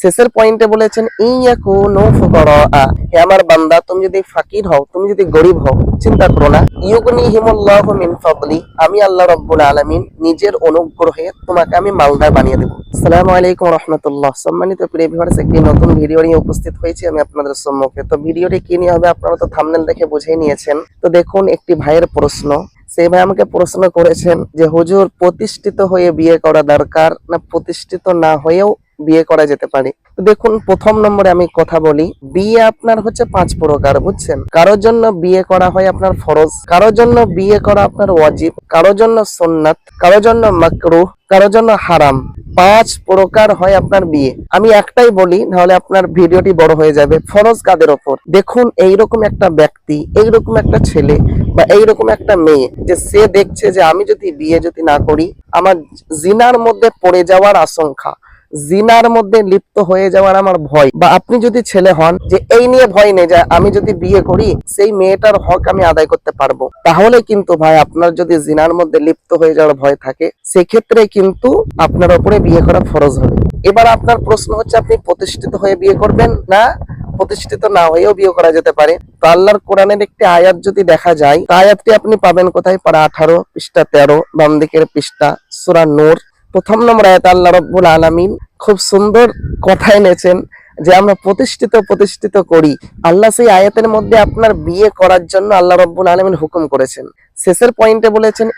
শেষের পয়েন্টে বলেছেন হে আমার বান্দা, তুমি যদি ফাকির হও, তুমি যদি গরিব হও, চিন্তা করো না। ইউগনি হিমুল্লাহ মিন আমি আল্লাহ রাব্বুল আলামিন নিজের অনুগ্রহে তোমাকে আমি মালদার বানিয়ে দেবো। আসসালামু আলাইকুম রহমতুল্লাহ। সম্মানিত প্রিয় ভিউয়ার্স একটি নতুন ভিডিও নিয়ে উপস্থিত হয়েছি আমি আপনাদের সম্মুখে। তো ভিডিওটি কি নিয়ে হবে আপনারা তো থাম্বনেল দেখে বুঝেই নিয়েছেন। তো দেখুন, একটি ভাইয়ের প্রশ্ন। সেই ভাই আমাকে প্রশ্ন করেছেন যে, হুজুর, প্রতিষ্ঠিত হয়ে বিয়ে করা দরকার না, প্রতিষ্ঠিত না হয়েও বিয়ে করা যেতে পারে। দেখুন, প্রথম নম্বরে আমি কথা বলি, বিয়ে আপনার হচ্ছে পাঁচ প্রকার, বুঝছেন? কারোর জন্য বিয়ে করা হয় আপনার ফরজ, কারোর জন্য বিয়ে করা আপনার ওয়াজিব, কারোর জন্য সুন্নাত, কারোর জন্য মাকরুহ কারোর জন্য হারাম। পাঁচ প্রকার হয় আপনার বিয়ে। আমি একটাই বলি, নাহলে আপনার ভিডিওটি বড় হয়ে যাবে। ফরজ কাদের ওপর? দেখুন, এইরকম একটা ব্যক্তি, এইরকম একটা ছেলে বা এইরকম একটা মেয়ে, যে সে দেখছে যে আমি যদি বিয়ে যদি না করি, আমার জিনার মধ্যে পড়ে যাওয়ার আশঙ্কা। জিনার মধ্যে লিপ্ত হয়ে যাওয়ার আমার ভয়। বা আপনি যদি ছেলে হন যে এই নিয়ে ভয় নেই যে আমি যদি বিয়ে করি, সেই মেয়েটার হক আমি আদায় করতে পারব। তাহলে কিন্তু ভাই আপনার যদি জিনার মধ্যে লিপ্ত হয়ে যাওয়ার ভয় থাকে, সেক্ষেত্রে কিন্তু আপনার উপরে বিয়ে করা ফরজ হবে। এবার আপনার প্রশ্ন হচ্ছে, আপনি প্রতিষ্ঠিত হয়ে বিয়ে করবেন না? প্রতিষ্ঠিত না হয়েও বিয়ে করা যেতে পারে। তো আল্লাহর কোরআনের একটি আয়াত যদি দেখা যায় আয়াতটি আপনি পাবেন কোথায়? পারা আঠারো পৃষ্ঠা তেরো বাম দিকের পৃষ্ঠা, সুরা নূর। প্রথম নম্বর আয়াত আল্লাহ রব্বুল আলামিন খুব সুন্দর কথা এনেছেন যে আমরা প্রতিষ্ঠিত প্রতিষ্ঠিত করি। আল্লাহ সেই আয়াতের মধ্যে আপনার বিয়ে করার জন্য আল্লাহ রব্বুল আলামিন হুকুম করেছেন। শেষের পয়েন্টে বলেছেন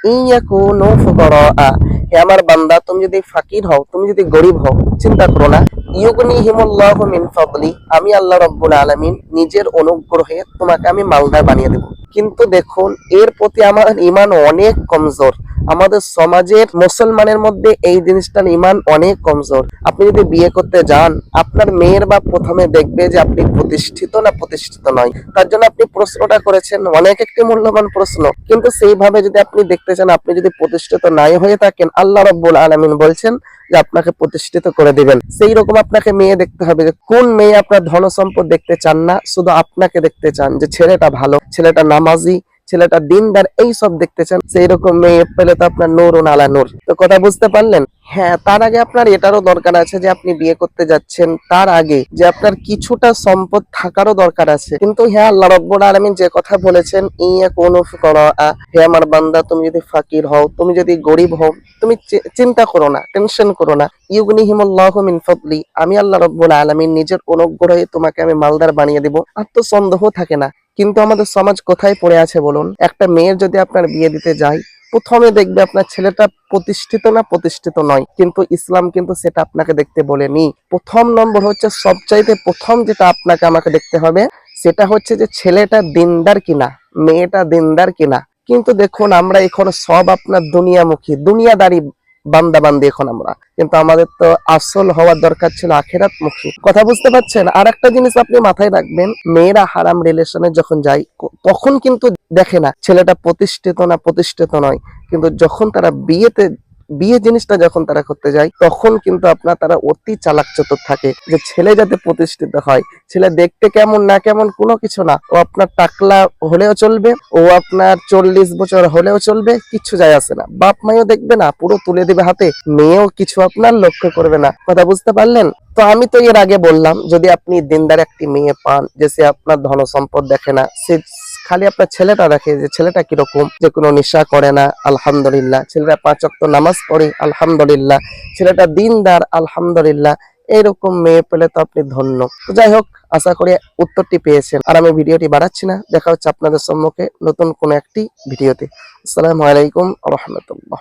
হে আমার বান্দা, তুমি যদি ফাকির হও, তুমি যদি গরিব হও, চিন্তা করো না। ইউগনি হিমুল্লাহ মিন ফাদলি। আমি আল্লাহ রব্বুল আলামিন নিজের অনুগ্রহে তোমাকে আমি মালদার বানিয়ে দেব। কিন্তু দেখুন, এর প্রতি আমার ইমান অনেক কমজোর। আমাদের সমাজের মুসলমানের মধ্যে এই জিনিসটার ইমান অনেক কমজোর। আপনি যদি বিয়ে করতে যান, আপনার মেয়ের বা প্রথমে দেখবে যে আপনি প্রতিষ্ঠিত না প্রতিষ্ঠিত নয়। তার জন্য আপনি প্রশ্নটা করেছেন, অনেক একটি মূল্যবান প্রশ্ন। কিন্তু সেইভাবে যদি আপনি দেখতে চান, আপনি যদি প্রতিষ্ঠিত নাই হয়ে থাকেন, আল্লাহ রব্বুল আলমিন বলছেন যে আপনাকে প্রতিষ্ঠিত করে দিবেন। সেই রকম আপনাকে মেয়ে দেখতে হবে যে কোন মেয়ে আপনার ধন সম্পদ দেখতে চান না, শুধু আপনাকে দেখতে চান যে ছেলেটা ভালো, ছেলেটা নামাজি ছেলেটা দিনদার এই সব দেখতে চান সেই রকম মেয়ে পেলে তো আপনার নূর আলা নূর। তো কথা বুঝতে পারলেন? হ্যাঁ তার আগে আপনার এটারও দরকার আছে যে আপনি বিয়ে করতে যাচ্ছেন, তার আগে যে আপনার কিছুটা সম্পদ থাকারও দরকার আছে। কিন্তু হ্যাঁ আল্লাহ রব্বুল আলমিন যে কথা বলেছেন, ইয়া কোন হে আমার বান্দা, তুমি যদি ফাকির হও, তুমি যদি গরিব হও, তুমি চিন্তা করো না, টেনশন করো না। ইউগনি হিমুল্লাহ মিন ফদলি, আমি আল্লাহ রব্বুল আলমিন নিজের অনুগ্রহে তোমাকে আমি মালদার বানিয়ে দিব। আর তো সন্দেহ থাকে না। কিন্তু আমাদের সমাজ কোথায় পড়ে আছে বলুন? একটা মেয়ের যদি আপনার বিয়ে দিতে যায় প্রথমে দেখবে আপনার ছেলেটা প্রতিষ্ঠিত না প্রতিষ্ঠিত নয়। কিন্তু ইসলাম কিন্তু সেটা আপনাকে দেখতে বলেনি। প্রথম নম্বর হচ্ছে সবচাইতে প্রথম যেটা আপনাকে আমাকে দেখতে হবে, সেটা হচ্ছে যে ছেলেটা দিনদার কিনা, মেয়েটা দিনদার কিনা। কিন্তু দেখুন, আমরা এখন সব আপনার দুনিয়ামুখী, দুনিয়াদারি বান্দা বান্দি এখন আমরা। কিন্তু আমাদের তো আসল হওয়ার দরকার ছিল আখেরাত মুখী কথা বুঝতে পারছেন? আর একটা জিনিস আপনি মাথায় রাখবেন, মেয়েরা হারাম রিলেশনে যখন যায়, তখন কিন্তু দেখে না, ছেলেটা প্রতিষ্ঠিত না প্রতিষ্ঠিত নয়। কিন্তু যখন তারা বিয়েতে বিয়ে জিনিসটা যখন তারা করতে যায়, তখন কিন্তু আপনার তারা অতি চালাক চতুর থাকে। যে ছেলে যাতে প্রতিষ্ঠিত হয়, ছেলে দেখতে কেমন, না কেমন, কোনো কিছু না। ও আপনার টাকলা হলেও চলবে, ও আপনার চল্লিশ বছর হলেও চলবে কিচ্ছু যায় আসে না। বাপ মাইও দেখবে না, পুরো তুলে দিবে হাতে, মেয়েও কিছু আপনার লক্ষ্য করবে না। কথা বুঝতে পারলেন? তো আমি তো এর আগে বললাম, যদি আপনি দিনদার একটি মেয়ে পান, যে সে আপনার ধন সম্পদ দেখে না, সে খালি আপনার ছেলেটা দেখে যে ছেলেটা কীরকম, যে কোনো নেশা করে না, আলহামদুলিল্লাহ। ছেলেটা পাঁচ অক্ত নামাজ পড়ে, আলহামদুলিল্লাহ। ছেলেটা দিনদার, আলহামদুলিল্লাহ। এইরকম মেয়ে পেলে তো আপনি ধন্য। তো যাই হোক, আশা করি উত্তরটি পেয়েছেন। আর আমি ভিডিওটি বাড়াচ্ছি না, দেখা হচ্ছে আপনাদের সম্মুখে নতুন কোনো একটি ভিডিওতে। আসসালামু আলাইকুম রহমতুল্লাহ।